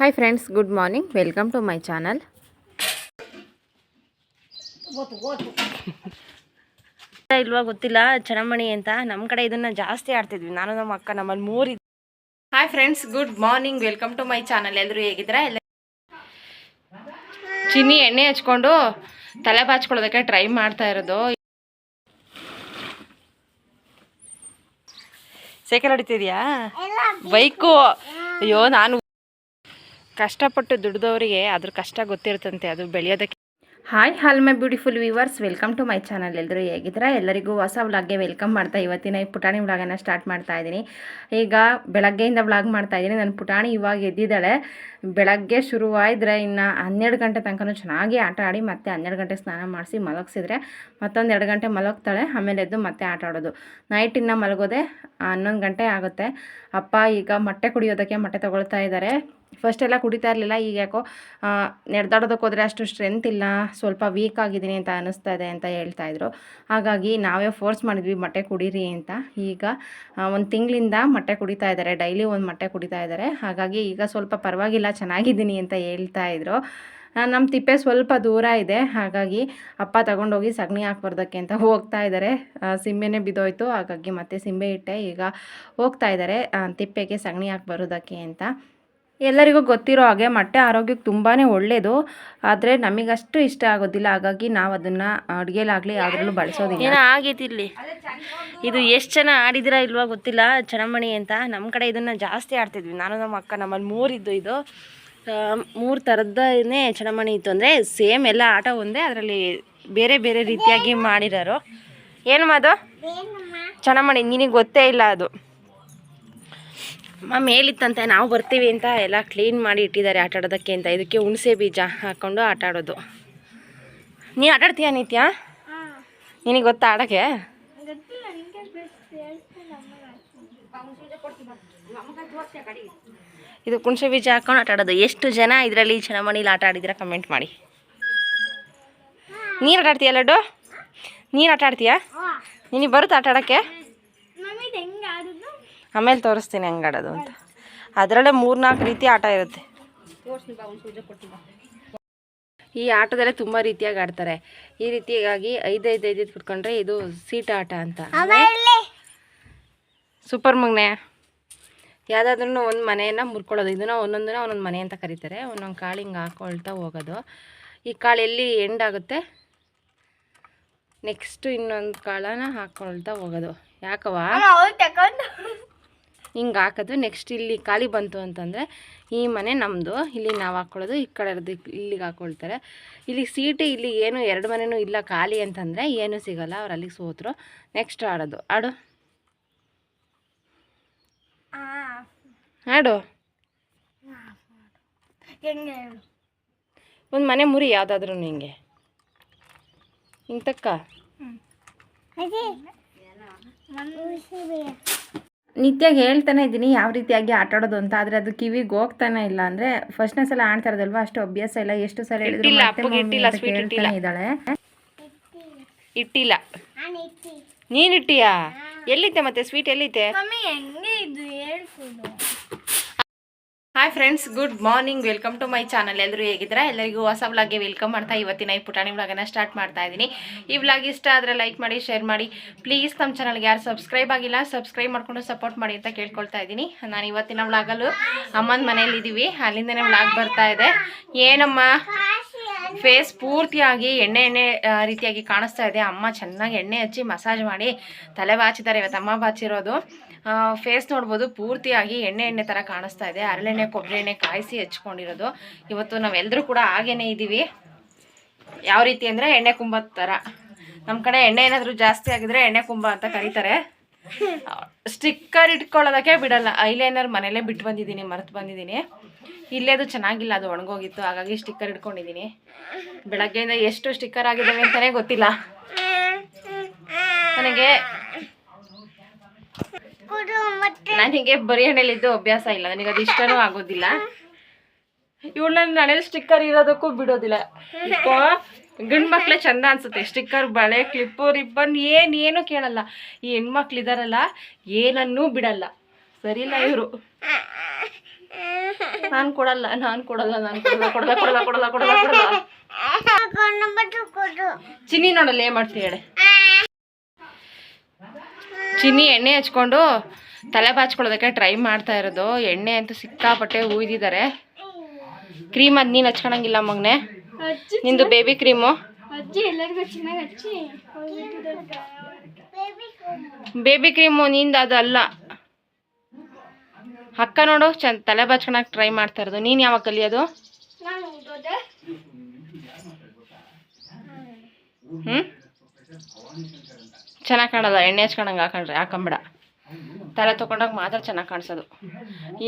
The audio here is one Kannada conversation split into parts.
Hi friends good morning welcome to my channel ಇಲ್ವಾ ಗೊತ್ತಿಲ್ಲ ಚಣಮಣಿ ಅಂತ. ನಮ್ಮ ಕಡೆ ಇದನ್ನ ಜಾಸ್ತಿ ಆಡ್ತಿದ್ವಿ. ನಾನು ನಮ್ಮ ಅಕ್ಕ ನಮ್ಮಲ್ಲಿ ಮೂರು hi friends good morning welcome to my channel ಎಲ್ಲರೂ ಹೇಗಿದ್ದೀರಾ? ಎಲ್ಲ ಚಿನ್ನಿ ಎಣ್ಣೆ ಹಚ್ಕೊಂಡು ತಲೆ ಬಾಚ್ಕೊಳ್ಳೋದಕ್ಕೆ ಟ್ರೈ ಮಾಡ್ತಾ ಇರೋದು. ಸೈಕಲ್ ಹೊಡಿತಿದ್ಯಾ? ಬೈಕು. ಅಯ್ಯೋ ನಾನು ಕಷ್ಟಪಟ್ಟು ದುಡ್ದವರಿಗೆ ಅದ್ರ ಕಷ್ಟ ಗೊತ್ತಿರುತ್ತಂತೆ ಅದು ಬೆಳೆಯೋದಕ್ಕೆ. Hi all my beautiful viewers welcome to my channel ಎಲ್ಲರೂ ಹೇಗಿದ್ರೆ ಎಲ್ಲರಿಗೂ ಹೊಸ ವ್ಲಾಗ್ಗೆ ವೆಲ್ಕಮ್ ಮಾಡ್ತಾ ಇವತ್ತಿನ ಈ ಪುಟಾಣಿ ವ್ಲಾಗನ್ನು ಸ್ಟಾರ್ಟ್ ಮಾಡ್ತಾ ಇದ್ದೀನಿ. ಈಗ ಬೆಳಗ್ಗೆಯಿಂದ ವ್ಲಾಗ್ ಮಾಡ್ತಾ ಇದ್ದೀನಿ. ನನ್ನ ಪುಟಾಣಿ ಇವಾಗ ಎದ್ದಿದ್ದಾಳೆ. ಬೆಳಗ್ಗೆ ಶುರುವಾಯಿದ್ರೆ ಇನ್ನು ಹನ್ನೆರಡು ಗಂಟೆ ತನಕ ಚೆನ್ನಾಗಿ ಆಟ ಆಡಿ ಮತ್ತೆ ಹನ್ನೆರಡು ಗಂಟೆ ಸ್ನಾನ ಮಾಡಿಸಿ ಮಲಗಿಸಿದ್ರೆ ಮತ್ತೊಂದು ಎರಡು ಗಂಟೆ ಮಲಗ್ತಾಳೆ. ಆಮೇಲೆ ಎದ್ದು ಮತ್ತೆ ಆಟ ಆಡೋದು. ನೈಟ್ ಇನ್ನು ಮಲಗೋದೆ ಹನ್ನೊಂದು ಗಂಟೆ ಆಗುತ್ತೆ. ಅಪ್ಪ ಈಗ ಮೊಟ್ಟೆ ಕುಡಿಯೋದಕ್ಕೆ ಮೊಟ್ಟೆ ತೊಗೊಳ್ತಾ ಇದ್ದಾರೆ. ಫಸ್ಟ್ ಎಲ್ಲ ಕುಡಿತಾ ಇರಲಿಲ್ಲ, ಈಗ ಯಾಕೋ ನಡೆದಾಡೋದಕ್ಕೆ ಹೋದರೆ ಅಷ್ಟು ಸ್ಟ್ರೆಂತ್ ಇಲ್ಲ, ಸ್ವಲ್ಪ ವೀಕ್ ಆಗಿದ್ದೀನಿ ಅಂತ ಅನ್ನಿಸ್ತಾ ಇದೆ ಅಂತ ಹೇಳ್ತಾ ಇದ್ರು. ಹಾಗಾಗಿ ನಾವೇ ಫೋರ್ಸ್ ಮಾಡಿದ್ವಿ, ಮೊಟ್ಟೆ ಕುಡೀರಿ ಅಂತ. ಈಗ ಒಂದು ತಿಂಗಳಿಂದ ಮೊಟ್ಟೆ ಕುಡಿತಾ ಇದ್ದಾರೆ ಡೈಲಿ ಒಂದು ಮೊಟ್ಟೆ ಕುಡಿತಾ ಇದ್ದಾರೆ ಹಾಗಾಗಿ ಈಗ ಸ್ವಲ್ಪ ಪರವಾಗಿಲ್ಲ, ಚೆನ್ನಾಗಿದ್ದೀನಿ ಅಂತ ಹೇಳ್ತಾ ಇದ್ರು. ನಮ್ಮ ತಿಪ್ಪೆ ಸ್ವಲ್ಪ ದೂರ ಇದೆ. ಹಾಗಾಗಿ ಅಪ್ಪ ತಗೊಂಡೋಗಿ ಸಗಣಿ ಹಾಕ್ಬಾರ್ದಕ್ಕೆ ಅಂತ ಹೋಗ್ತಾ ಇದ್ದಾರೆ ಸಿಂಬೆನೇ ಬಿದ್ದೋಯ್ತು. ಹಾಗಾಗಿ ಮತ್ತೆ ಸಿಂಬೆ ಇಟ್ಟೆ. ಈಗ ಹೋಗ್ತಾ ಇದ್ದಾರೆ ತಿಪ್ಪೆಗೆ ಸಗಣಿ ಹಾಕಿ ಬರೋದಕ್ಕೆ ಅಂತ. ಎಲ್ಲರಿಗೂ ಗೊತ್ತಿರೋ ಹಾಗೆ ಮೊಟ್ಟೆ ಆರೋಗ್ಯಕ್ಕೆ ತುಂಬಾ ಒಳ್ಳೆಯದು ಆದರೆ ನಮಗಷ್ಟು ಇಷ್ಟ ಆಗೋದಿಲ್ಲ. ಹಾಗಾಗಿ ನಾವು ಅದನ್ನು ಅಡುಗೆಲಾಗಲಿ ಯಾವುದ್ರಲ್ಲೂ ಬಳಸೋದಿಲ್ಲ. ಏನೋ ಆಗೈತಿ ಇಲ್ಲಿ. ಇದು ಎಷ್ಟು ಜನ ಆಡಿದಿರಾ ಇಲ್ವಾ ಗೊತ್ತಿಲ್ಲ. ಚಣಮಣಿ ಅಂತ ನಮ್ಮ ಕಡೆ ಇದನ್ನು ಜಾಸ್ತಿ ಆಡ್ತಿದ್ವಿ. ನಾನು ನಮ್ಮ ಅಕ್ಕ ನಮ್ಮಲ್ಲಿ ಮೂರಿದ್ದು ಇದು. ಮೂರು ಥರದ್ದೇ ಚಣಮಣಿ ಇತ್ತು ಅಂದರೆ ಸೇಮ್ ಎಲ್ಲ ಆಟ ಒಂದೇ. ಅದರಲ್ಲಿ ಬೇರೆ ಬೇರೆ ರೀತಿಯಾಗಿ ಮಾಡಿರೋರು. ಏನು ಮಾದು? ಚಣಮಣಿ ನಿನಗೆ ಗೊತ್ತೇ ಇಲ್ಲ ಅದು. ಅಮ್ಮ ಮೇಲಿತ್ತಂತೆ ನಾವು ಬರ್ತೀವಿ ಅಂತ ಎಲ್ಲ ಕ್ಲೀನ್ ಮಾಡಿ ಇಟ್ಟಿದ್ದಾರೆ ಆಟ ಆಡೋದಕ್ಕೆ ಅಂತ. ಇದಕ್ಕೆ ಹುಣಸೆ ಬೀಜ ಹಾಕ್ಕೊಂಡು ಆಟ ಆಡೋದು. ನೀ ಆಟ ಆಡ್ತೀಯ ನಿತ್ಯ? ನಿನಗೆ ಗೊತ್ತಾ ಆಡೋಕ್ಕೆ? ಇದು ಕುಣಸೆ ಬೀಜ ಹಾಕೊಂಡು ಆಟ ಆಡೋದು. ಎಷ್ಟು ಜನ ಇದರಲ್ಲಿ ಚನಮಣಿಲಿ ಆಟ ಆಡಿದ್ರೆ ಕಮೆಂಟ್ ಮಾಡಿ. ನೀರು ಆಟ ಆಡ್ತೀಯ ಲಡ್ಡು? ನೀರು ಆಟ ಆಡ್ತೀಯಾ? ನಿನಗೆ ಬರುತ್ತಾ ಆಟ ಆಡೋಕ್ಕೆ? ಆಮೇಲೆ ತೋರಿಸ್ತೀನಿ ಹೆಂಗೆ ಆಡೋದು ಅಂತ. ಅದರಲ್ಲೇ ಮೂರ್ನಾಲ್ಕು ರೀತಿ ಆಟ ಇರುತ್ತೆ. ಈ ಆಟದಲ್ಲೇ ತುಂಬ ರೀತಿಯಾಗಿ ಆಡ್ತಾರೆ. ಈ ರೀತಿಯಾಗಿ ಐದೈದು ಐದೈದು ಬಿಟ್ಕೊಂಡ್ರೆ ಇದು ಸೀಟ್ ಆಟ ಅಂತ. ಸೂಪರ್ ಮಗ್ನೆ. ಯಾವುದಾದ್ರೂ ಒಂದು ಮನೆಯನ್ನು ಮುರ್ಕೊಳ್ಳೋದು. ಇದನ್ನ ಒಂದೊಂದನ್ನ ಒಂದೊಂದು ಮನೆ ಅಂತ ಕರೀತಾರೆ. ಒಂದೊಂದು ಕಾಳು ಹಿಂಗೆ ಹಾಕೊಳ್ತಾ ಹೋಗೋದು. ಈ ಕಾಳು ಎಲ್ಲಿ ಎಂಡ್ ಆಗುತ್ತೆ? ನೆಕ್ಸ್ಟ್ ಇನ್ನೊಂದು ಕಾಳನ್ನು ಹಾಕ್ಕೊಳ್ತಾ ಹೋಗೋದು. ಯಾಕವಾ ಹಿಂಗೆ ಹಾಕೋದು. ನೆಕ್ಸ್ಟ್ ಇಲ್ಲಿ ಖಾಲಿ ಬಂತು ಅಂತಂದರೆ ಈ ಮನೆ ನಮ್ಮದು ಇಲ್ಲಿ ನಾವು ಹಾಕ್ಕೊಳ್ಳೋದು ಈ ಕಡೆ ಇರೋದು ಇಲ್ಲಿಗೆ ಹಾಕ್ಕೊಳ್ತಾರೆ ಇಲ್ಲಿ ಸೀಟು ಇಲ್ಲಿ ಏನು ಎರಡು ಮನೆನೂ ಇಲ್ಲ ಖಾಲಿ ಅಂತಂದರೆ ಏನೂ ಸಿಗಲ್ಲ. ಅವ್ರು ಅಲ್ಲಿಗೆ ಸೋತರು. ನೆಕ್ಸ್ಟ್ ಆಡೋದು ಆಡು ಆಡು ಒಂದು ಮನೆ ಮುರಿ ಯಾವುದಾದ್ರೂ ಹಿಂಗೆ ಹಿಂಗೆ ತಕ್ಕ ನಿತ್ಯಾಗ ಹೇಳ್ತಾನೆ ಇದ್ದೀನಿ ಯಾವ ರೀತಿಯಾಗಿ ಆಟ ಆಡೋದು ಅಂತ ಆದರೆ ಅದು ಕಿವಿಗೆ ಹೋಗ್ತಾನೆ ಇಲ್ಲ ಅಂದರೆ ಫಸ್ಟ್ನೇ ಸಲ ಆಡ್ತಾ ಇರೋದಲ್ವಾ ಅಷ್ಟು ಅಭ್ಯಾಸ ಇಲ್ಲ ಎಷ್ಟು ಸಲ ಹೇಳಿದ್ರು ಇದ್ದಾಳೆ. ಇಟ್ಟಿಲ್ಲ. ನೀನು ಇಟ್ಟಿಯಾ? ಎಲ್ಲಿತ್ತೆ ಮತ್ತೆ sweet ಎಲ್ಲಿತ್ತೆ hi friends good morning welcome to my channel ಎಲ್ಲರೂ ಹೇಗಿದ್ದೀರಾ? ಎಲ್ಲರಿಗೂ ಹೊಸ ವ್ಲಾಗ್ಗೆ ವೆಲ್ಕಮ್ ಮಾಡ್ತಾ ಇವತ್ತಿನ ಈ ಪುಟಾಣಿ ವ್ಲಾಗನ್ನು ಸ್ಟಾರ್ಟ್ ಮಾಡ್ತಾ ಇದ್ದೀನಿ. ಈ ವ್ಲಾಗ್ ಇಷ್ಟ ಆದರೆ ಲೈಕ್ ಮಾಡಿ ಶೇರ್ ಮಾಡಿ. ಪ್ಲೀಸ್ ನಮ್ಮ ಚಾನಲ್ಗೆ ಯಾರು ಸಬ್ಸ್ಕ್ರೈಬ್ ಆಗಿಲ್ಲ ಸಬ್ಸ್ಕ್ರೈಬ್ ಮಾಡಿಕೊಂಡು ಸಪೋರ್ಟ್ ಮಾಡಿ ಅಂತ ಕೇಳ್ಕೊಳ್ತಾ ಇದ್ದೀನಿ. ನಾನು ಇವತ್ತಿನ ವ್ಲಾಗಲ್ಲೂ ಅಮ್ಮನ ಮನೇಲಿದ್ದೀವಿ ಅಲ್ಲಿಂದನೇ ವ್ಲಾಗ್ ಬರ್ತಾ ಇದೆ. ಏನಮ್ಮ? ಫೇಸ್ ಪೂರ್ತಿಯಾಗಿ ಎಣ್ಣೆ ಎಣ್ಣೆ ರೀತಿಯಾಗಿ ಕಾಣಿಸ್ತಾ ಇದೆ. ಅಮ್ಮ ಚೆನ್ನಾಗಿ ಎಣ್ಣೆ ಹಚ್ಚಿ ಮಸಾಜ್ ಮಾಡಿ ತಲೆ ಬಾಚಿದ್ದಾರೆ. ಇವತ್ತು ಅಮ್ಮ ಬಾಚಿರೋದು. ಫೇಸ್ ನೋಡ್ಬೋದು, ಪೂರ್ತಿಯಾಗಿ ಎಣ್ಣೆ ಎಣ್ಣೆ ಥರ ಕಾಣಿಸ್ತಾ ಇದೆ. ಹರಳೆಣ್ಣೆ ಕೊಬ್ಬರಿ ಎಣ್ಣೆ ಕಾಯಿಸಿ ಹಚ್ಕೊಂಡಿರೋದು. ಇವತ್ತು ನಾವೆಲ್ಲರೂ ಕೂಡ ಹಾಗೇನೆ ಇದ್ದೀವಿ. ಯಾವ ರೀತಿ ಅಂದರೆ ಎಣ್ಣೆ ಕುಂಭದ ಥರ ನಮ್ಮ ಕಡೆ ಎಣ್ಣೆ ಏನಾದರೂ ಜಾಸ್ತಿ ಆಗಿದ್ರೆ ಎಣ್ಣೆ ಕುಂಬ ಅಂತ ಕರೀತಾರೆ. ಸ್ಟಿಕ್ಕರ್ ಇಟ್ಕೊಳ್ಳೋದಕ್ಕೆ ಬಿಡಲ್ಲ. ಐಲೈನರ್ ಮನೇಲೇ ಬಿಟ್ಟು ಬಂದಿದ್ದೀನಿ ಮರೆತು ಬಂದಿದ್ದೀನಿ. ಇಲ್ಲೇ ಅದು ಚೆನ್ನಾಗಿಲ್ಲ ಅದು ಒಣಗೋಗಿತ್ತು. ಹಾಗಾಗಿ ಸ್ಟಿಕ್ಕರ್ ಇಟ್ಕೊಂಡಿದ್ದೀನಿ. ಬೆಳಗ್ಗೆಯಿಂದ ಎಷ್ಟು ಸ್ಟಿಕ್ಕರ್ ಆಗಿದ್ದಾವೆ ಅಂತಲೇ ಗೊತ್ತಿಲ್ಲ. ನನಗೆ ನನಗೆ ಬರೀ ಹಣ್ಣಲ್ಲಿದ್ದು ಅಭ್ಯಾಸ ಇಲ್ಲ. ನನಗೆ ಅದು ಇಷ್ಟನೂ ಆಗೋದಿಲ್ಲ. ಇವಳು ನನ್ನ ಹಣೆಯಲ್ಲಿ ಸ್ಟಿಕ್ಕರ್ ಇರೋದಕ್ಕೂ ಬಿಡೋದಿಲ್ಲ. ಗಂಡು ಮಕ್ಳೇ ಚಂದ ಅನ್ಸುತ್ತೆ. ಸ್ಟಿಕ್ಕರ್ ಬಳೆ ಕ್ಲಿಪ್ಪು ರಿಬ್ಬನ್ ಏನು ಕೇಳಲ್ಲ. ಈ ಹೆಣ್ಮಕ್ಳು ಇದಾರಲ್ಲ, ಏನನ್ನೂ ಬಿಡಲ್ಲ. ಸರಿಲ್ಲ ಇವರು? ನಾನು ಕೊಡಲ್ಲ ನಾನು ಕೊಡಲ್ಲ ನಾನು ಕೊಡಲ್ಲ ಕೊಡಲ್ಲ ಕೊಡಲ್ಲ ಕೊಡಲ್ಲ ಕೊಡಲ್ಲ ಕೊಡಲ್ಲ. ಚಿನ್ನಿ ನೋಡಲ್ಲ, ಏನ್ ಮಾಡ್ತೀನಿ ಹೇಳಿ? ಚಿನ್ನಿ ಎಣ್ಣೆ ಹಚ್ಕೊಂಡು ತಲೆ ಬಾಚ್ಕೊಳ್ಳೋದಕ್ಕೆ ಟ್ರೈ ಮಾಡ್ತಾ ಇರೋದು. ಎಣ್ಣೆ ಅಂತೂ ಸಿಕ್ಕಾಪಟ್ಟೆ ಉಯ್ದಿದ್ದಾರೆ. ಕ್ರೀಮ್ ಅದು ನೀನು ಹಚ್ಕೊಳಂಗಿಲ್ಲ ಮಗನೆ. ನಿಂದು ಬೇಬಿ ಕ್ರೀಮು ಅಜ್ಜಿ ಎಲ್ಲರಿಗೂ ಚೆನ್ನಾಗಿ ಹಚ್ಚಿ ಬೇಬಿ ಕ್ರೀಮು ನಿಂದ ಅದು ಅಲ್ಲ. ಅಕ್ಕ ನೋಡು ಚಂದ ತಲೆ ಬಾಚ್ಕೊಳಕ್ ಟ್ರೈ ಮಾಡ್ತಾ ಇರೋದು. ನೀನು ಯಾವಾಗ ಕಲಿಯೋದು? ಹ್ಞೂ ಚೆನ್ನಾಗಿ ಕಾಣಲ್ಲ ಎಣ್ಣೆ ಹಚ್ಕೊಂಡಂಗೆ ಹಾಕೊಂಡ್ರೆ ಹಾಕೊಂಬೇಡ. ತಲೆ ತಗೊಂಡಾಗ ಮಾತ್ರ ಚೆನ್ನಾಗಿ ಕಾಣಿಸೋದು.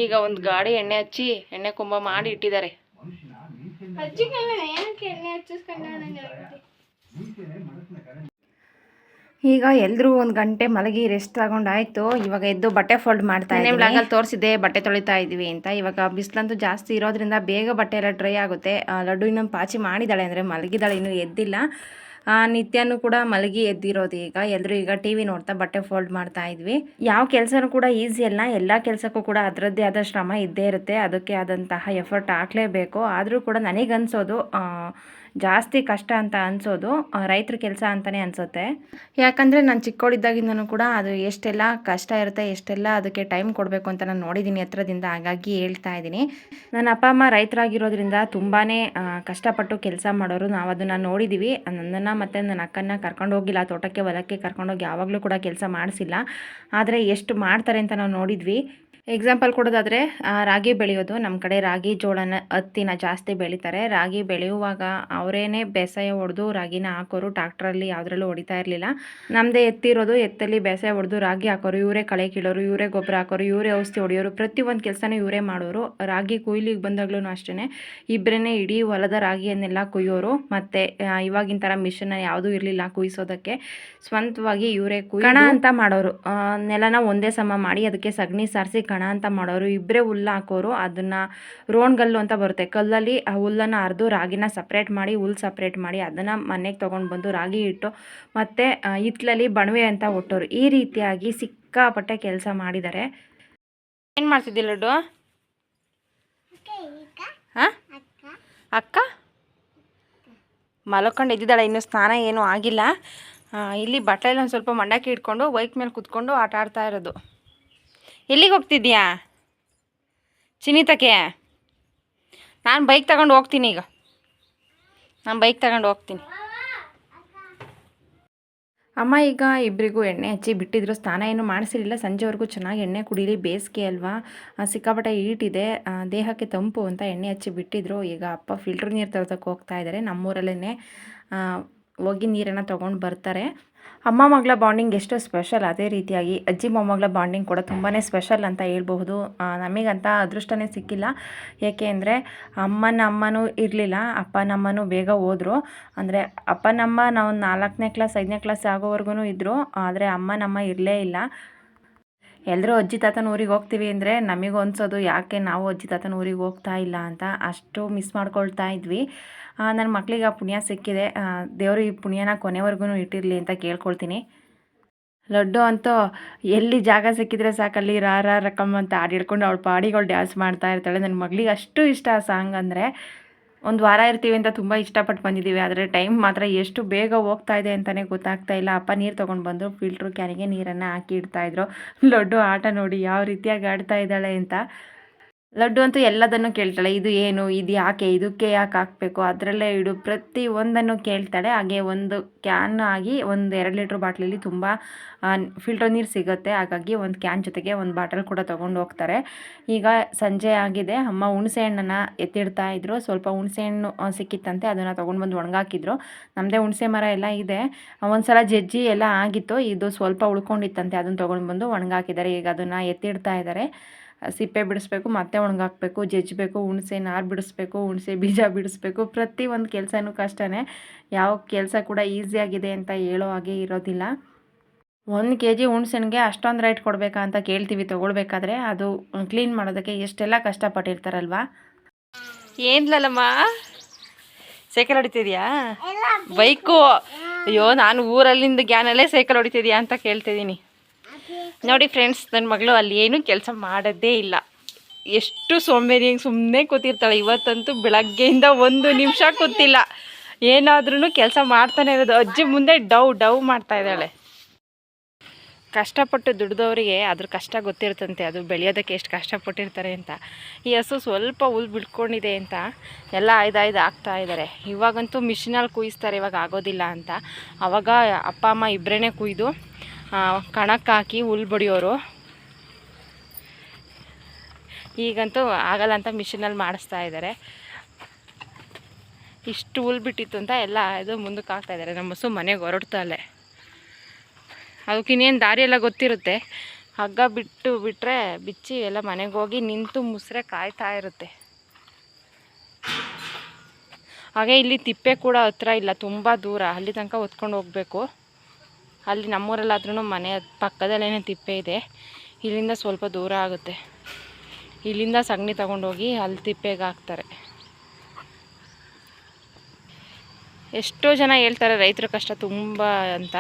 ಈಗ ಒಂದು ಗಾಡಿ ಎಣ್ಣೆ ಹಚ್ಚಿ ಎಣ್ಣೆ ಕುಂಭ ಮಾಡಿ ಇಟ್ಟಿದ್ದಾರೆ. ಈಗ ಎಲ್ಲರೂ ಒಂದು ಗಂಟೆ ಮಲಗಿ ರೆಸ್ಟ್ ತಗೊಂಡಾಯ್ತು ಇವಾಗ ಎದ್ದು ಬಟ್ಟೆ ಫೋಲ್ಡ್ ಮಾಡ್ತಾ ಇದ್ದೀನಿ. ಬ್ಲಾಗಲ್ಲಿ ತೋರಿಸಿದೆ ಬಟ್ಟೆ ತೊಳಿತಾ ಇದ್ವಿ ಅಂತ. ಇವಾಗ ಬಿಸಿಲಂತೂ ಜಾಸ್ತಿ ಇರೋದ್ರಿಂದ ಬೇಗ ಬಟ್ಟೆ ಎಲ್ಲ ಡ್ರೈ ಆಗುತ್ತೆ. ಆ, ಲಡ್ಡು ಇನ್ನೊಂದು ಪಾಚಿ ಮಾಡಿದ್ದಾಳೆ ಅಂದರೆ ಮಲಗಿದಾಳೆ ಇನ್ನೂ ಎದ್ದಿಲ್ಲ. ನಿತ್ಯನೂ ಕೂಡ ಮಲಗಿ ಎದ್ದಿರೋದು ಈಗ. ಎಲ್ಲರೂ ಈಗ ಟಿ ವಿ ನೋಡ್ತಾ ಬಟ್ಟೆ ಫೋಲ್ಡ್ ಮಾಡ್ತಾ ಇದ್ವಿ. ಯಾವ ಕೆಲಸನೂ ಕೂಡ ಈಸಿ ಅಲ್ಲ. ಎಲ್ಲ ಕೆಲಸಕ್ಕೂ ಕೂಡ ಅದರದ್ದೇ ಆದ ಶ್ರಮ ಇದ್ದೇ ಇರುತ್ತೆ. ಅದಕ್ಕೆ ಆದಂತಹ ಎಫರ್ಟ್ ಹಾಕಲೇಬೇಕು. ಆದರೂ ಕೂಡ ನನಗನ್ಸೋದು ಜಾಸ್ತಿ ಕಷ್ಟ ಅಂತ ಅನ್ಸೋದು ರೈತರ ಕೆಲಸ ಅಂತಲೇ ಅನಿಸುತ್ತೆ. ಯಾಕಂದರೆ ನಾನು ಚಿಕ್ಕವಳಿದ್ದಾಗಿಂದನೂ ಕೂಡ ಅದು ಎಷ್ಟೆಲ್ಲ ಕಷ್ಟ ಇರುತ್ತೆ ಎಷ್ಟೆಲ್ಲ ಅದಕ್ಕೆ ಟೈಮ್ ಕೊಡಬೇಕು ಅಂತ ನಾನು ನೋಡಿದ್ದೀನಿ ಹತ್ರದಿಂದ ಹಾಗಾಗಿ ಹೇಳ್ತಾ ಇದ್ದೀನಿ ನನ್ನ ಅಪ್ಪ ಅಮ್ಮ ರೈತರಾಗಿರೋದ್ರಿಂದ ತುಂಬಾ ಕಷ್ಟಪಟ್ಟು ಕೆಲಸ ಮಾಡೋರು ನಾವು ಅದನ್ನು ನೋಡಿದ್ದೀವಿ ನನ್ನನ್ನು ಮತ್ತು ನನ್ನ ಅಕ್ಕನ ಕರ್ಕೊಂಡು ಹೋಗಿಲ್ಲ ತೋಟಕ್ಕೆ ಹೊಲಕ್ಕೆ ಕರ್ಕೊಂಡೋಗಿ ಯಾವಾಗಲೂ ಕೂಡ ಕೆಲಸ ಮಾಡಿಸಿಲ್ಲ. ಆದರೆ ಎಷ್ಟು ಮಾಡ್ತಾರೆ ಅಂತ ನಾವು ನೋಡಿದ್ವಿ. ಎಕ್ಸಾಂಪಲ್ ಕೊಡೋದಾದರೆ ರಾಗಿ ಬೆಳೆಯೋದು. ನಮ್ಮ ಕಡೆ ರಾಗಿ ಜೋಳನ ಹತ್ತಿನ ಜಾಸ್ತಿ ಬೆಳೀತಾರೆ. ರಾಗಿ ಬೆಳೆಯುವಾಗ ಅವರೇನೆ ಬೇಸಾಯ ಹೊಡೆದು ರಾಗಿನ ಹಾಕೋರು ಟ್ಯಾಕ್ಟ್ರಲ್ಲಿ ಯಾವುದ್ರಲ್ಲೂ ಹೊಡಿತಾ ಇರಲಿಲ್ಲ. ನಮ್ಮದೇ ಎತ್ತಿರೋದು ಎತ್ತಲ್ಲಿ ಬೇಸಾಯ ಹೊಡೆದು ರಾಗಿ ಹಾಕೋರು ಇವರೇ ಕಳೆ ಕೀಳೋರು ಇವರೇ ಗೊಬ್ಬರ ಹಾಕೋರು ಇವರೇ ಔಷಧಿ ಹೊಡೆಯೋರು ಪ್ರತಿಯೊಂದು ಕೆಲಸನೂ ಇವರೇ ಮಾಡೋರು. ರಾಗಿ ಕೊಯ್ಲಿಗೆ ಬಂದಾಗ್ಲೂ ಅಷ್ಟೇ ಇಬ್ಬರೇ ಇಡೀ ಹೊಲದ ರಾಗಿಯನ್ನೆಲ್ಲ ಕುಯ್ಯೋರು. ಮತ್ತು ಇವಾಗಿನ ಥರ ಮಿಷನ್ ಯಾವುದೂ ಇರಲಿಲ್ಲ ಕುಯ್ಸೋದಕ್ಕೆ. ಸ್ವಂತವಾಗಿ ಇವರೇ ಕುಯ್ ಕಣ ಅಂತ ಮಾಡೋರು. ನೆಲನ ಒಂದೇ ಸಮ ಮಾಡಿ ಅದಕ್ಕೆ ಸಗಣಿ ಸಾರಿಸಿ ಕಣ ಅಂತ ಮಾಡೋರು ಇಬ್ಬರೇ ಹುಲ್ಲು ಹಾಕೋರು ಅದನ್ನು ರೋಣ್ಗಲ್ಲು ಅಂತ ಬರುತ್ತೆ. ಕಲ್ಲಲ್ಲಿ ಆ ಹುಲ್ಲನ್ನು ಅರ್ದು ರಾಗಿನ ಸಪ್ರೇಟ್ ಮಾಡಿ ಹುಲ್ಲು ಸಪ್ರೇಟ್ ಮಾಡಿ ಅದನ್ನು ಮನೆಗೆ ತೊಗೊಂಡು ಬಂದು ರಾಗಿ ಇಟ್ಟು ಮತ್ತು ಹಿತ್ಲಲ್ಲಿ ಬಣವೆ ಅಂತ ಒಟ್ಟೋರು. ಈ ರೀತಿಯಾಗಿ ಸಿಕ್ಕಾಪಟ್ಟೆ ಕೆಲಸ ಮಾಡಿದ್ದಾರೆ ಏನು ಮಾಡ್ತಿದ್ದಿಲ್ಲ ಲಡ್ಡು? ಹಾಂ? ಅಕ್ಕ. ಮಲ್ಕೊಂಡು ಎದ್ದಿದ್ದಾಳೆ ಇನ್ನೂ ಸ್ನಾನ ಏನೂ ಆಗಿಲ್ಲ. ಇಲ್ಲಿ ಬಟ್ಟೆಯಲ್ಲಿ ಒಂದು ಸ್ವಲ್ಪ ಮಂಡಕ್ಕಿ ಇಟ್ಕೊಂಡು ಬೈಕ್ ಮೇಲೆ ಕುತ್ಕೊಂಡು ಆಟ ಆಡ್ತಾ ಇರೋದು. ಎಲ್ಲಿಗೆ ಹೋಗ್ತಿದ್ಯಾ? ಚಿನಿತಕ್ಕೆ? ನಾನು ಬೈಕ್ ತಗೊಂಡು ಹೋಗ್ತೀನಿ ಈಗ. ನಾನು ಬೈಕ್ ತಗೊಂಡು ಹೋಗ್ತೀನಿ. ಅಮ್ಮ, ಈಗ ಇಬ್ಬರಿಗೂ ಎಣ್ಣೆ ಹಚ್ಚಿ ಬಿಟ್ಟಿದ್ರು. ಸ್ನಾನ ಏನು ಮಾಡಿಸಿರಲಿಲ್ಲ. ಸಂಜೆವರೆಗೂ ಚೆನ್ನಾಗಿ ಎಣ್ಣೆ ಕುಡೀಲಿ ಬೇಸಿಗೆ ಅಲ್ವಾ? ಸಿಕ್ಕಾಪಟ್ಟೆ ಈಟಿದೆ ದೇಹಕ್ಕೆ ತಂಪು ಅಂತ ಎಣ್ಣೆ ಹಚ್ಚಿ ಬಿಟ್ಟಿದ್ರು. ಈಗ ಅಪ್ಪ ಫಿಲ್ಟ್ರ್ ನೀರು ತರೋದಕ್ಕೆ ಹೋಗ್ತಾ ಇದ್ದಾರೆ ನಮ್ಮೂರಲ್ಲೇ ಹೋಗಿ ನೀರನ್ನು ತೊಗೊಂಡು ಬರ್ತಾರೆ. ಅಮ್ಮ ಮಗಳ ಬಾಂಡಿಂಗ್ ಎಷ್ಟು ಸ್ಪೆಷಲ್. ಅದೇ ರೀತಿಯಾಗಿ ಅಜ್ಜಿ ಮೊಮ್ಮಗಳ ಬಾಂಡಿಂಗ್ ಕೂಡ ತುಂಬಾ ಸ್ಪೆಷಲ್ ಅಂತ ಹೇಳ್ಬಹುದು. ನಮಗಂತ ಅದೃಷ್ಟನೇ ಸಿಕ್ಕಿಲ್ಲ. ಏಕೆ ಅಂದರೆ ಅಮ್ಮನ ಅಮ್ಮನೂ ಇರಲಿಲ್ಲ. ಅಪ್ಪನಮ್ಮನೂ ಬೇಗ ಹೋದರು. ಅಂದರೆ ಅಪ್ಪನಮ್ಮ ನಾವು ನಾಲ್ಕನೇ ಕ್ಲಾಸ್, ಐದನೇ ಕ್ಲಾಸ್ ಆಗೋವರೆಗೂ ಇದ್ದರು ಆದರೆ ಅಮ್ಮನಮ್ಮ ಇರಲೇ ಇಲ್ಲ. ಎಲ್ಲರೂ ಅಜ್ಜಿ ತಾತನ ಊರಿಗೆ ಹೋಗ್ತೀವಿ ಅಂದರೆ ನಮಗೆ ಅನ್ಸೋದು, ಯಾಕೆ ನಾವು ಅಜ್ಜಿ ತಾತನ ಊರಿಗೆ ಹೋಗ್ತಾ ಇಲ್ಲ? ಅಂತ ಅಷ್ಟು ಮಿಸ್ ಮಾಡ್ಕೊಳ್ತಾ ಇದ್ವಿ. ನನ್ನ ಮಕ್ಕಳಿಗೆ ಆ ಪುಣ್ಯ ಸಿಕ್ಕಿದೆ. ದೇವರು ಈ ಪುಣ್ಯನ ಕೊನೆವರೆಗೂ ಇಟ್ಟಿರಲಿ ಅಂತ ಕೇಳ್ಕೊಳ್ತೀನಿ. ಲಡ್ಡು ಅಂತೂ ಎಲ್ಲಿ ಜಾಗ ಸಿಕ್ಕಿದ್ರೆ ಸಾಕಲ್ಲಿ ರಾ ರಾ, ರಕಮ್ ಅಂತ ಹಾಡು ಹಿಡ್ಕೊಂಡು ಅವಳು ಪಾಡಿಗಳು ಡ್ಯಾನ್ಸ್ ಮಾಡ್ತಾ ಇರ್ತಾಳೆ. ನನ್ನ ಮಗಳಿಗೆ ಅಷ್ಟು ಇಷ್ಟ ಆ ಸಾಂಗ್ ಅಂದರೆ ಒಂದು ವಾರ ಇರ್ತೀವಿ ಅಂತ ತುಂಬ ಇಷ್ಟಪಟ್ಟು ಬಂದಿದ್ದೀವಿ ಆದರೆ ಟೈಮ್ ಮಾತ್ರ ಎಷ್ಟು ಬೇಗ ಹೋಗ್ತಾ ಇದೆ ಅಂತಲೇ ಗೊತ್ತಾಗ್ತಾ ಇಲ್ಲ. ಅಪ್ಪ ನೀರು ತೊಗೊಂಡು ಬಂದು ಫಿಲ್ಟ್ರ್ ಕ್ಯಾನಿಗೆ ನೀರನ್ನು ಹಾಕಿ ಇಡ್ತಾಯಿದ್ರು ಲಡ್ಡು, ಆಟ ನೋಡಿ ಯಾವ ರೀತಿಯಾಗಿ ಆಡ್ತಾ ಇದ್ದಾಳೆ ಅಂತ. ಲಡ್ಡು ಅಂತೂ ಎಲ್ಲದನ್ನು ಕೇಳ್ತಾಳೆ. ಇದು ಏನು? ಇದು ಯಾಕೆ? ಇದಕ್ಕೆ ಯಾಕೆ ಹಾಕಬೇಕು? ಅದರಲ್ಲೇ ಇಡು. ಪ್ರತಿ ಒಂದನ್ನು ಕೇಳ್ತಾಳೆ. ಹಾಗೆ ಒಂದು ಕ್ಯಾನ್ ಆಗಿ ಒಂದು ಎರಡು ಲೀಟ್ರ್ ಬಾಟ್ಲಲ್ಲಿ ತುಂಬ ಫಿಲ್ಟರ್ ನೀರು ಸಿಗುತ್ತೆ. ಹಾಗಾಗಿ ಒಂದು ಕ್ಯಾನ್ ಜೊತೆಗೆ ಒಂದು ಬಾಟಲ್ ಕೂಡ ತೊಗೊಂಡು ಹೋಗ್ತಾರೆ. ಈಗ ಸಂಜೆ ಆಗಿದೆ. ಅಮ್ಮ ಹುಣಸೆ ಹಣ್ಣನ್ನು ಎತ್ತಿಡ್ತಾ ಇದ್ರು. ಸ್ವಲ್ಪ ಹುಣಸೆ ಹಣ್ಣು ಸಿಕ್ಕಿತ್ತಂತೆ. ಅದನ್ನು ತೊಗೊಂಡು ಬಂದು ಒಣಗಾಕಿದ್ರು. ನಮ್ಮದೇ ಹುಣಸೆ ಮರ ಎಲ್ಲ ಇದೆ. ಒಂದು ಸಲ ಜಜ್ಜಿ ಎಲ್ಲ ಆಗಿತ್ತು. ಇದು ಸ್ವಲ್ಪ ಉಳ್ಕೊಂಡಿತ್ತಂತೆ. ಅದನ್ನು ತೊಗೊಂಡು ಬಂದು ಒಣಗಾಕಿದ್ದಾರೆ. ಈಗ ಅದನ್ನು ಎತ್ತಿಡ್ತಾ ಇದ್ದಾರೆ. ಸಿಪ್ಪೆ ಬಿಡಿಸ್ಬೇಕು, ಮತ್ತೆ ಒಣಗಾಕಬೇಕು, ಜಜ್ಜಬೇಕು, ಹುಣಸೆ ನಾರು ಬಿಡಿಸ್ಬೇಕು, ಹುಣಸೆ ಬೀಜ ಬಿಡಿಸ್ಬೇಕು. ಪ್ರತಿ ಒಂದು ಕೆಲಸನೂ ಕಷ್ಟನೇ. ಯಾವ ಕೆಲಸ ಕೂಡ ಈಸಿಯಾಗಿದೆ ಅಂತ ಹೇಳೋ ಹಾಗೆ ಇರೋದಿಲ್ಲ. ಒಂದು ಕೆ ಜಿ ಹುಣ್ಸೆಣ್ಣಿಗೆ ಅಷ್ಟೊಂದು ರೇಟ್ ಕೊಡಬೇಕಾ ಅಂತ ಕೇಳ್ತೀವಿ ತೊಗೊಳ್ಬೇಕಾದ್ರೆ. ಅದು ಕ್ಲೀನ್ ಮಾಡೋದಕ್ಕೆ ಎಷ್ಟೆಲ್ಲ ಕಷ್ಟಪಟ್ಟಿರ್ತಾರಲ್ವಾ? ಏನ್ಲಲ್ಲಮ್ಮ ಸೈಕಲ್ ಹೊಡಿತಿದ್ಯಾ? ಬೈಕು? ಅಯ್ಯೋ, ನಾನು ಊರಲ್ಲಿಂದ ಗ್ಯಾನಲ್ಲೇ ಸೈಕಲ್ ಹೊಡಿತಿದ್ಯಾ ಅಂತ ಕೇಳ್ತಿದ್ದೀನಿ. ನೋಡಿ ಫ್ರೆಂಡ್ಸ್ ನನ್ನ ಮಗಳು ಅಲ್ಲಿ ಏನೂ ಕೆಲಸ ಮಾಡೋದೇ ಇಲ್ಲ. ಎಷ್ಟು ಸೋಂಬೇರಿ ಸುಮ್ಮನೆ ಕೂತಿರ್ತಾಳೆ. ಇವತ್ತಂತೂ ಬೆಳಗ್ಗೆಯಿಂದ ಒಂದು ನಿಮಿಷ ಕೂತಿಲ್ಲ. ಏನಾದ್ರೂ ಕೆಲಸ ಮಾಡ್ತಾನೆ ಇರೋದು. ಅಜ್ಜಿ ಮುಂದೆ ಡವ್ ಡವ್ ಮಾಡ್ತಾ ಇದ್ದಾಳೆ. ಕಷ್ಟಪಟ್ಟು ದುಡ್ದವರಿಗೆ ಅದ್ರ ಕಷ್ಟ ಗೊತ್ತಿರ್ತಂತೆ. ಅದು ಬೆಳೆಯೋದಕ್ಕೆ ಎಷ್ಟು ಕಷ್ಟಪಟ್ಟಿರ್ತಾರೆ ಅಂತ. ಈ ಹಸು ಸ್ವಲ್ಪ ಹುಲ್ ಬಿಡ್ಕೊಂಡಿದೆ ಅಂತ ಎಲ್ಲ ಆಯ್ದಾಯ್ದು ಆಗ್ತಾ ಇದ್ದಾರೆ ಇವಾಗಂತೂ ಮಿಷಿನಲ್ಲಿ ಕುಯಿಸ್ತಾರೆ. ಇವಾಗ ಆಗೋದಿಲ್ಲ ಅಂತ. ಅವಾಗ ಅಪ್ಪ, ಅಮ್ಮ ಇಬ್ಬರೇ ಕುಯ್ದು ಕಣಕ್ಕೆ ಹಾಕಿ ಹುಲ್ ಬಡಿಯೋರು. ಈಗಂತೂ ಆಗಲ್ಲ ಅಂತ ಮಿಷಿನಲ್ಲಿ ಮಾಡಿಸ್ತಾ ಇದ್ದಾರೆ. ಇಷ್ಟು ಹುಲ್ ಬಿಟ್ಟಿತ್ತು ಅಂತ ಎಲ್ಲ ಇದು ಮುಂದಕ್ಕೆ ಹಾಕ್ತಾ ಇದ್ದಾರೆ. ನಮ್ಮ ಹಸು ಮನೆಗೆ ಹೊರಡ್ತಾಳೆ ಅದಕ್ಕೆ ದಾರಿಯೆಲ್ಲ ಗೊತ್ತಿರುತ್ತೆ. ಹಗ್ಗ ಬಿಟ್ಟು ಬಿಟ್ಟರೆ ಬಿಚ್ಚಿ ಎಲ್ಲ ಮನೆಗೆ ಹೋಗಿ ನಿಂತು ಮುಸ್ರೆ ಕಾಯ್ತಾ ಇರುತ್ತೆ. ಹಾಗೆ ಇಲ್ಲಿ ತಿಪ್ಪೆ ಕೂಡ ಹತ್ರ ಇಲ್ಲ, ತುಂಬ ದೂರ. ಅಲ್ಲಿ ತನಕ ಹೊತ್ಕೊಂಡು ಹೋಗಬೇಕು. ಅಲ್ಲಿ ನಮ್ಮೂರಲ್ಲಾದ್ರೂ ಮನೆ ಪಕ್ಕದಲ್ಲೇ ತಿಪ್ಪೆ ಇದೆ. ಇಲ್ಲಿಂದ ಸ್ವಲ್ಪ ದೂರ ಆಗುತ್ತೆ. ಇಲ್ಲಿಂದ ಸಗಣಿ ತಗೊಂಡೋಗಿ ಅಲ್ಲಿ ತಿಪ್ಪೆಗೆ ಹಾಕ್ತಾರೆ. ಎಷ್ಟೋ ಜನ ಹೇಳ್ತಾರೆ ರೈತರ ಕಷ್ಟ ತುಂಬ ಅಂತ.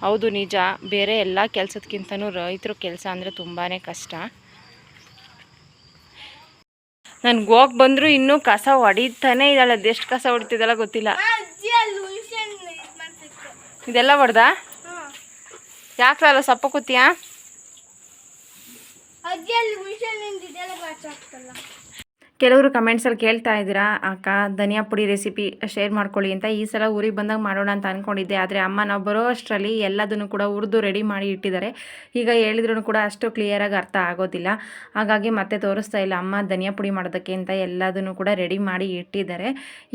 ಹೌದು ನಿಜ. ಬೇರೆ ಎಲ್ಲ ಕೆಲಸದಕ್ಕಿಂತನೂ ರೈತರ ಕೆಲಸ ಅಂದರೆ ತುಂಬಾ ಕಷ್ಟ. ನನ್ಗೆ ಹೋಗಿ ಬಂದರೂ ಇನ್ನೂ ಕಸ ಹೊಡಿತಾನೆ ಇದ್ದಾಳೆ. ಅದೆಷ್ಟು ಕಸ ಹೊಡಿತಿದ್ದಲ್ಲ ಗೊತ್ತಿಲ್ಲ. ಇದೆಲ್ಲ ಹೊಡ್ದ? ಹಾಂ ಯಾಕಲ್ಲ ಸಪ್ಪ ಕೂತಿಯಾ ಕೆಲವರು ಕಮೆಂಟ್ಸಲ್ಲಿ ಕೇಳ್ತಾ ಇದ್ದೀರಾ, ಅಕ್ಕ, ಧನಿಯಾ ಪುಡಿ ರೆಸಿಪಿ ಶೇರ್ ಮಾಡ್ಕೊಳ್ಳಿ ಅಂತ ಈ ಸಲ ಊರಿಗೆ ಬಂದಾಗ ಮಾಡೋಣ ಅಂತ ಅಂದ್ಕೊಂಡಿದ್ದೆ ಆದರೆ ಅಮ್ಮ ನಾವು ಬರೋ ಅಷ್ಟರಲ್ಲಿ ಎಲ್ಲದನ್ನು ಕೂಡ ಹುರಿದು ರೆಡಿ ಮಾಡಿ ಇಟ್ಟಿದ್ದಾರೆ. ಈಗ ಹೇಳಿದ್ರು ಕೂಡ ಅಷ್ಟು ಕ್ಲಿಯರಾಗಿ ಅರ್ಥ ಆಗೋದಿಲ್ಲ. ಹಾಗಾಗಿ ಮತ್ತೆ ತೋರಿಸ್ತಾ ಇಲ್ಲ. ಅಮ್ಮ ಧನಿಯಾ ಪುಡಿ ಮಾಡೋದಕ್ಕೆ ಅಂತ ಎಲ್ಲದನ್ನು ಕೂಡ ರೆಡಿ ಮಾಡಿ ಇಟ್ಟಿದ್ದಾರೆ.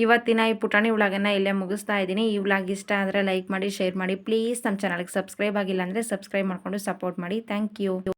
ಇವತ್ತಿನ ಈ ಪುಟಾಣಿ ವ್ಲಾಗನ್ನು ಇಲ್ಲೇ ಮುಗಿಸ್ತಾ ಇದ್ದೀನಿ. ಈ ವ್ಲಾಗ್ ಇಷ್ಟ ಆದರೆ ಲೈಕ್ ಮಾಡಿ ಶೇರ್ ಮಾಡಿ. ಪ್ಲೀಸ್ ನಮ್ಮ ಚಾನಲ್ಗೆ ಸಬ್ಸ್ಕ್ರೈಬ್ ಆಗಿಲ್ಲ ಅಂದರೆ ಸಬ್ಸ್ಕ್ರೈಬ್ ಮಾಡಿಕೊಂಡು ಸಪೋರ್ಟ್ ಮಾಡಿ. Thank you